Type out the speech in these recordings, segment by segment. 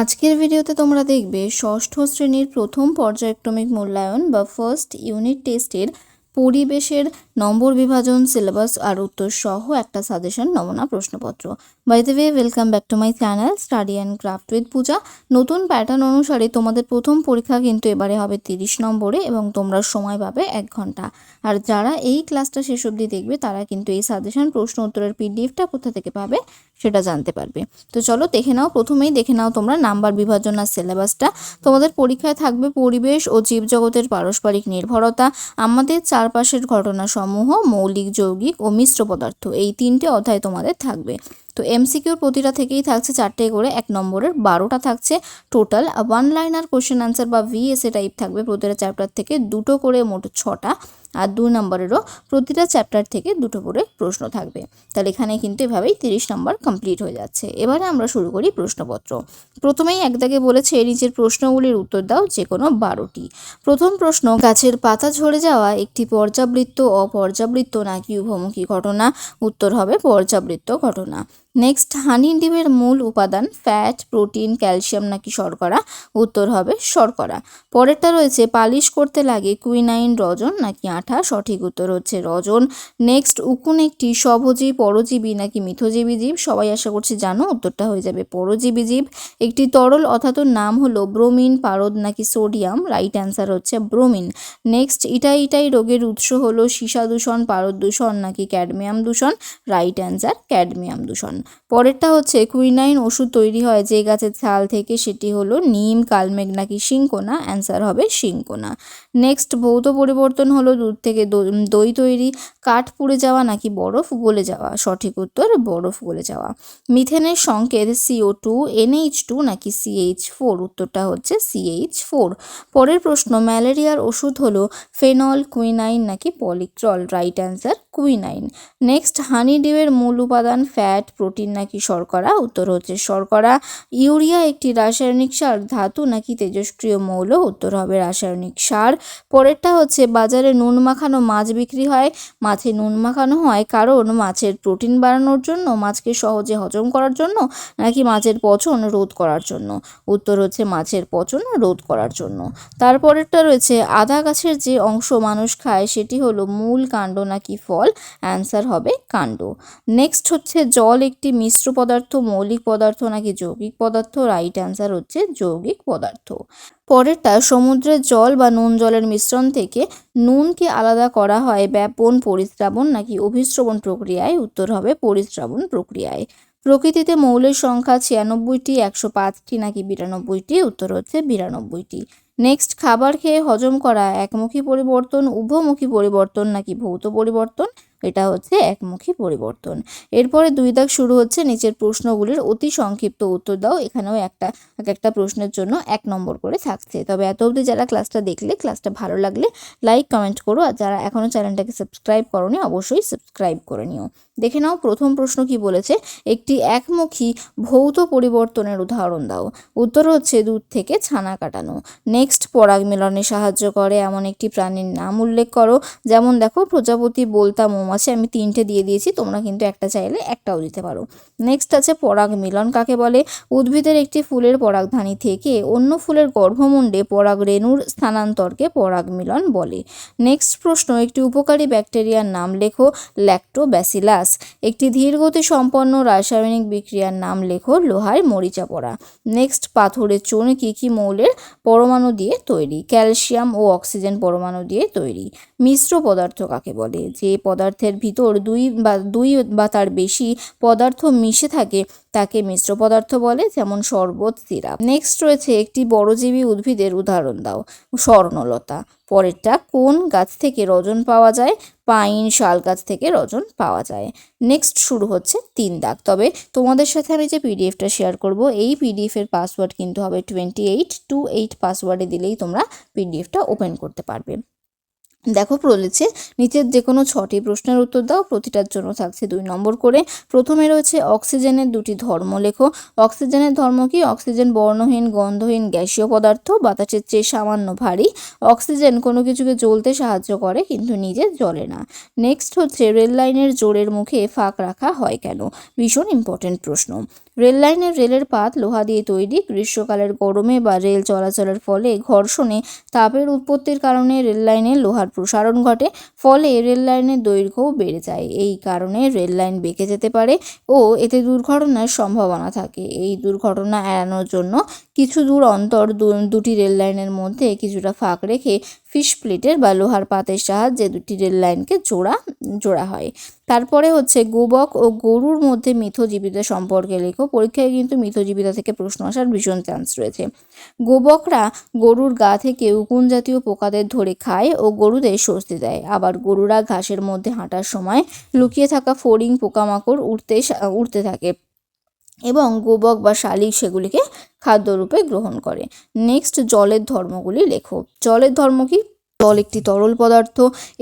আজকের ভিডিওতে তোমরা দেখবে ষষ্ঠ শ্রেণির প্রথম পর্যায়ক্রমিক মূল্যায়ন বা ফার্স্ট ইউনিট টেস্টের পরিবেশের নম্বর বিভাজন সিলেবাস আর উত্তর সহ একটা সাজেশন নমুনা, প্রশ্নপত্র। By the way welcome back to my channel study and craft with Puja নতুন প্যাটার্ন অনুসারে তোমাদের প্রথম পরীক্ষা কিন্তু এবারে হবে তিরিশ নম্বরে এবং তোমরা সময় পাবে এক ঘণ্টা। আর যারা এই ক্লাসটা শেষ অবধি দেখবে, তারা কিন্তু এই সাজেশন প্রশ্ন উত্তরের পিডিএফটা কোথা থেকে পাবে সেটা জানতে পারবে। তো চলো দেখে নাও, প্রথমেই দেখে নাও তোমরা নাম্বার বিভাজন আর সিলেবাসটা। তোমাদের পরীক্ষায় থাকবে পরিবেশ ও জীবজগতের পারস্পরিক নির্ভরতা, আমাদের চারপাশের ঘটনাসমূহ, মৌলিক, যৌগিক ও মিশ্র পদার্থ। এই তিনটে অধ্যায় তোমাদের থাকবে। তো এমসিকিউর প্রতিটা থেকেই থাকছে চারটে করে, এক নম্বরের বারোটা থাকছে। Total one liner question answer বা ভিএসএ টাইপ থাকবে প্রতিটা চ্যাপ্টার থেকে দুটো করে মোট ছটা। আর দু নম্বরেরও প্রতিটা চ্যাপ্টার থেকে দুটো করে প্রশ্ন থাকবে। তাহলে এখানে কিন্তু এভাবেই তিরিশ নম্বর কমপ্লিট হয়ে যাচ্ছে। এবারে আমরা শুরু করি প্রশ্নপত্র। প্রথমেই এক দাগে বলেছে নিচের প্রশ্নগুলির উত্তর দাও যে কোনো বারোটি। প্রথম প্রশ্ন, গাছের পাতা ঝরে যাওয়া একটি পর্যাবৃত্ত, অপর্যাবৃত্ত নাকি উভমুখী ঘটনা? উত্তর হবে, পর্যাবৃত্ত ঘটনা। নেক্সট হানি ডিমের মূল উপাদান ফ্যাট প্রোটিন ক্যালসিয়াম নাকি শর্করা? উত্তর হবে শর্করা। পরেরটা রয়েছে, পালিশ করতে লাগে কুইনাইন রজন নাকি আঠা? সঠিক উত্তর হচ্ছে রজন। নেক্সট উকুন একটি স্বভোজী পরজীবী নাকি মিথজীবী জীব? সবাই আশা করছি জানো, উত্তরটা হয়ে যাবে পরজীবী জীব। একটি তরল অর্থাৎ নাম হলো ব্রোমিন পারদ নাকি সোডিয়াম রাইট অ্যান্সার হচ্ছে ব্রোমিন নেক্সট ইটাই ইটাই রোগের উৎস হলো সীসা দূষণ, পারদ দূষণ নাকি ক্যাডমিয়াম দূষণ? রাইট অ্যান্সার ক্যাডমিয়াম দূষণ। পরেরটা হচ্ছে কুইনাইন ওষুধ তৈরি হয় যে গাছের ছাল থেকে, সেটি হলো নিম, কালমেঘ নাকি শিঙ্কোনা অ্যান্সার হবে শিঙ্কোনা নেক্সট ভৌত পরিবর্তন হলো দুধ থেকে দই- তৈরি, কাঠ পুড়ে যাওয়া নাকি বরফ গলে যাওয়া? সঠিক উত্তর, বরফ গলে যাওয়া। মিথেনের সংকেত সিও টু এনএইচ টু নাকি সিএইচ ফোর উত্তরটা হচ্ছে সিএইচ ফোর পরের প্রশ্ন, ম্যালেরিয়ার ওষুধ হলো ফেনল কুইনাইন নাকি পলিক্রল? Right answer quinine next, honey ডিমের মূল উপাদান ফ্যাট, প্রোটিন নাকি শর্করা? উত্তর হচ্ছে শর্করা। ইউরিয়া একটি রাসায়নিক সার, ধাতু নাকি তেজস্ক্রিয় মৌল? উত্তর হবে রাসায়নিক সার। পরেরটা হচ্ছে, বাজারে নুন মাখানো মাছ বিক্রি হয়। মাছে নুন মাখানো হয় কারণ মাছের প্রোটিন বাড়ানোর জন্য, মাছকে সহজে হজম করার জন্য, নাকি মাছের পচন রোধ করার জন্য? উত্তর হচ্ছে মাছের পচন রোধ করার জন্য। তারপরেরটা রয়েছে, আদা গাছের যে অংশ মানুষ খায়, সেটি হলো মূল কাণ্ড নাকি ফল? অ্যান্সার হবে কাণ্ড। নেক্সট হচ্ছে জল একটি মিশ্র পদার্থ, মৌলিক পদার্থ নাকি যৌগিক পদার্থ? রাইট অ্যান্সার হচ্ছে যৌগিক পদার্থ। পরেরটা, সমুদ্রের জল বা নুন জলের মিশ্রণ থেকে নুনকে আলাদা করা হয় ব্যাপন পরিস্রাবণ নাকি অভিস্রবণ প্রক্রিয়ায়? উত্তর হবে পরিস্রাবণ প্রক্রিয়ায়। প্রকৃতিতে মৌলের সংখ্যা ছিয়ানব্বইটি, একশো পাঁচটি নাকি বিরানব্বইটি? উত্তর হচ্ছে বিরানব্বইটি। নেক্সট খাবার খেয়ে হজম করা একমুখী পরিবর্তন, উভমুখী পরিবর্তন নাকি ভৌত পরিবর্তন? এটা হচ্ছে একমুখী পরিবর্তন। এরপরে দুই দাগ শুরু হচ্ছে নিচের প্রশ্নগুলির অতি সংক্ষিপ্ত উত্তর দাও। এখানেও একটা, এক একটা প্রশ্নের জন্য এক নম্বর করে থাকছে। তবে এত অবধি যারা ক্লাসটা দেখলে, ক্লাসটা ভালো লাগলে, লাইক, কমেন্ট করো। আর যারা এখনও চ্যানেলটাকে সাবস্ক্রাইব করনি, অবশ্যই সাবস্ক্রাইব করে নিও। দেখে নাও, প্রথম প্রশ্ন কি বলেছে? একটি একমুখী ভৌত পরিবর্তনের উদাহরণ দাও। উত্তর হচ্ছে দুধ থেকে ছানা কাটানো। নেক্সট পরাগ মিলনে সাহায্য করে। এমন একটি প্রাণীর নাম উল্লেখ করো। যেমন দেখো, প্রজাপতি, বলতা, মৌমাছি, আমি তিনটে দিয়ে দিয়েছি, তোমরা কিন্তু একটা চাইলে একটাও দিতে পারো। নেক্সট আছে পরাগ মিলন কাকে বলে? উদ্ভিদের একটি ফুলের পরাগধানী থেকে অন্য ফুলের গর্ভমুণ্ডে পরাগ রেণুর স্থানান্তরকে পরাগ মিলন বলে। নেক্সট প্রশ্ন, একটি উপকারী ব্যাকটেরিয়ার নাম লেখো ল্যাক্টোব্যাসিলাস একটি ধীরগতি সম্পন্ন রাসায়নিক বিক্রিয়ার নাম লেখো লোহার মরিচা পড়া। নেক্সট পাথরের চুন কী কী মৌলের পরমাণু দিয়ে তৈরি? ক্যালসিয়াম ও অক্সিজেন পরমাণু দিয়ে তৈরি। মিশ্র পদার্থ কাকে বলে? যে পদার্থের ভিতর দুই বা দুই বা তার বেশি পদার্থ মিশে থাকে, তাকে মিশ্র পদার্থ বলে, যেমন শরবত, সিরাপ। নেক্সট রয়েছে একটি বড়জীবী উদ্ভিদের উদাহরণ দাও, স্বর্ণলতা। পরেরটা, কোন গাছ থেকে রজন পাওয়া যায়? পাইন, শাল গাছ থেকে রজন পাওয়া যায়। নেক্সট শুরু হচ্ছে তিন দাগ। তবে তোমাদের সাথে আমি যে পিডিএফটা শেয়ার করব, এই পিডিএফের পাসওয়ার্ড কিন্তু হবে টোয়েন্টি এইট টু এইট পাসওয়ার্ডে দিলেই তোমরা পিডিএফটা ওপেন করতে পারবে। দেখো বলেছে নিচের যে কোনো ছটি প্রশ্নের উত্তর দাও, প্রতিটার জন্য থাকছে দুই নম্বর করে। প্রথমে রয়েছে অক্সিজেনের দুটি ধর্ম, লেখো। অক্সিজেনের ধর্ম কি? অক্সিজেন বর্ণহীন, গন্ধহীন, গ্যাসীয় পদার্থ, বাতাসের চেয়ে সামান্য ভারী। অক্সিজেন কোনো কিছুকে জ্বলতে সাহায্য করে, কিন্তু নিজে জ্বলে না। নেক্সট হচ্ছে, রেল লাইনের জোরের মুখে ফাঁক রাখা হয় কেন? ভীষণ ইম্পর্টেন্ট প্রশ্ন। রেল লাইনের রেলের পাত লোহা দিয়ে তৈরি, গ্রীষ্মকালের গরমে বা রেল চলাচলের ফলে ঘর্ষণে তাপের উৎপত্তির কারণে রেল লাইনে লোহার প্রসারণ ঘটে, ফলে রেল লাইনের দৈর্ঘ্যও বেড়ে যায়। এই কারণে রেল লাইন বেঁকে যেতে পারে ও এতে দুর্ঘটনার সম্ভাবনা থাকে। এই দুর্ঘটনা এড়ানোর জন্য কিছু দূর অন্তর দুটি রেল লাইনের মধ্যে কিছুটা ফাঁক রেখে ফিশ প্লেটের বা লোহার পাতের সাহায্যে দুটি রেল লাইনকে জোড়া জোড়া হয়। তারপরে হচ্ছে গোবক ও গরুর মধ্যে মিথজীবিতা সম্পর্কে লেখো। পরীক্ষায় কিন্তু মিথজীবিতা থেকে প্রশ্ন আসার ভীষণ চান্স রয়েছে। গোবকরা গরুর গা থেকে উকুন জাতীয় পোকাদের ধরে খায় ও গরুদের স্বস্তি দেয়। আবার গরুরা ঘাসের মধ্যে হাঁটার সময় লুকিয়ে থাকা ফড়িং পোকামাকড় উঠতে সা- উঠতে থাকে এবং গোবক বা শালিক সেগুলিকে খাদ্যরূপে গ্রহণ করে। নেক্সট জলের ধর্মগুলি লেখো। জলের ধর্ম কি? জল একটি তরল পদার্থ।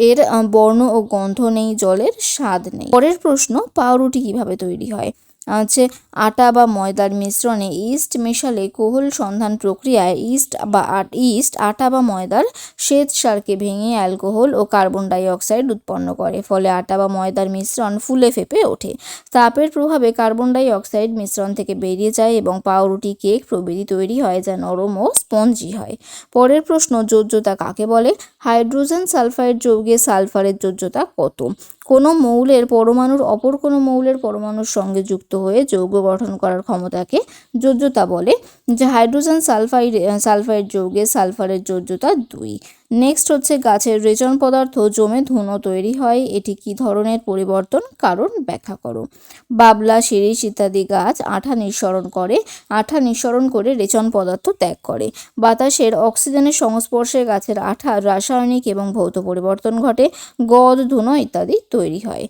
এর বর্ণ ও গন্ধ নেই, জলের স্বাদ নেই। পরের প্রশ্ন, পাউরুটি কীভাবে তৈরি হয়? আছে। আটা বা ময়দার মিশ্রণে ইস্ট মেশালে কোহল সন্ধান প্রক্রিয়ায় ইস্ট বা ইস্ট, আটা বা ময়দার শ্বেত সারকে ভেঙে অ্যালকোহল ও কার্বন ডাই অক্সাইড উৎপন্ন করে। ফলে আটা বা ময়দার মিশ্রণ ফুলে ফেপে ওঠে। তাপের প্রভাবে কার্বন ডাই অক্সাইড মিশ্রণ থেকে বেরিয়ে যায় এবং পাউরুটি, কেক প্রভৃতি তৈরি হয় যা নরম ও স্পঞ্জি হয়। পরের প্রশ্ন, যোজ্যতা কাকে বলে? হাইড্রোজেন সালফাইড যৌগে সালফারের যোজ্যতা কত? কোনো মৌলের পরমাণুর অপর কোনো মৌলের পরমাণুর সঙ্গে যুক্ত হয়ে যৌগ গঠন করার ক্ষমতাকে যোজ্যতা বলে, যে হাইড্রোজেন সালফাইড সালফাইড যৌগে সালফারের যোজ্যতা দুই। নেক্সট হচ্ছে গাছের রেচন পদার্থ, জমে ধুনো তৈরি হয়। এটি কি ধরনের পরিবর্তন? কারণ ব্যাখ্যা করো। বাবলা, শিরিষ ইত্যাদি গাছ আঠা নিঃসরণ করে। আঠা নিঃসরণ করে রেচন পদার্থ ত্যাগ করে। বাতাসের অক্সিজেনের সংস্পর্শে গাছের আঠা রাসায়নিক এবং ভৌত পরিবর্তন ঘটে। গদ, ধুনো ইত্যাদি তৈরি হয়।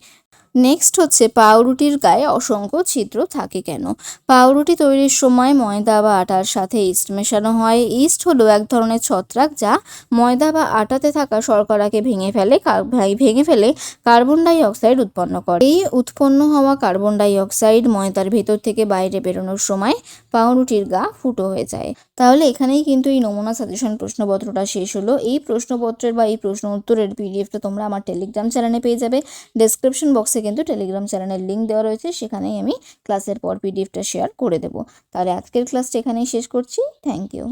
নেক্সট হচ্ছে পাউরুটির গায়ে অসংখ্য ছিদ্র থাকে কেন? পাউরুটি তৈরির সময় ময়দা বা আটার সাথে ইস্ট মেশানো হয়। ইস্ট হলো এক ধরনের ছত্রাক যা ময়দা বা আটাতে থাকা শর্করাকে ভেঙে ফেলে ভেঙে ফেলে কার্বন ডাই অক্সাইড উৎপন্ন করে। এই উৎপন্ন হওয়া কার্বন ডাই অক্সাইড ময়দার ভেতর থেকে বাইরে বেরোনোর সময় পাউরুটির গা ফুটো হয়ে যায়। তাহলে এখানেই কিন্তু এই নমুনা সাজেশন প্রশ্নপত্রটা শেষ হলো। এই প্রশ্নপত্রের বা এই প্রশ্ন উত্তরের পিডিএফটা তোমরা আমার টেলিগ্রাম চ্যানেলে পেয়ে যাবে। ডেসক্রিপশন বক্সে কিন্তু টেলিগ্রাম চ্যানেলের লিঙ্ক দেওয়া রয়েছে, সেখানেই আমি ক্লাসের পর পিডিএফটা শেয়ার করে দেবো। তাহলে আজকের ক্লাসটা এখানেই শেষ করছি। Thank you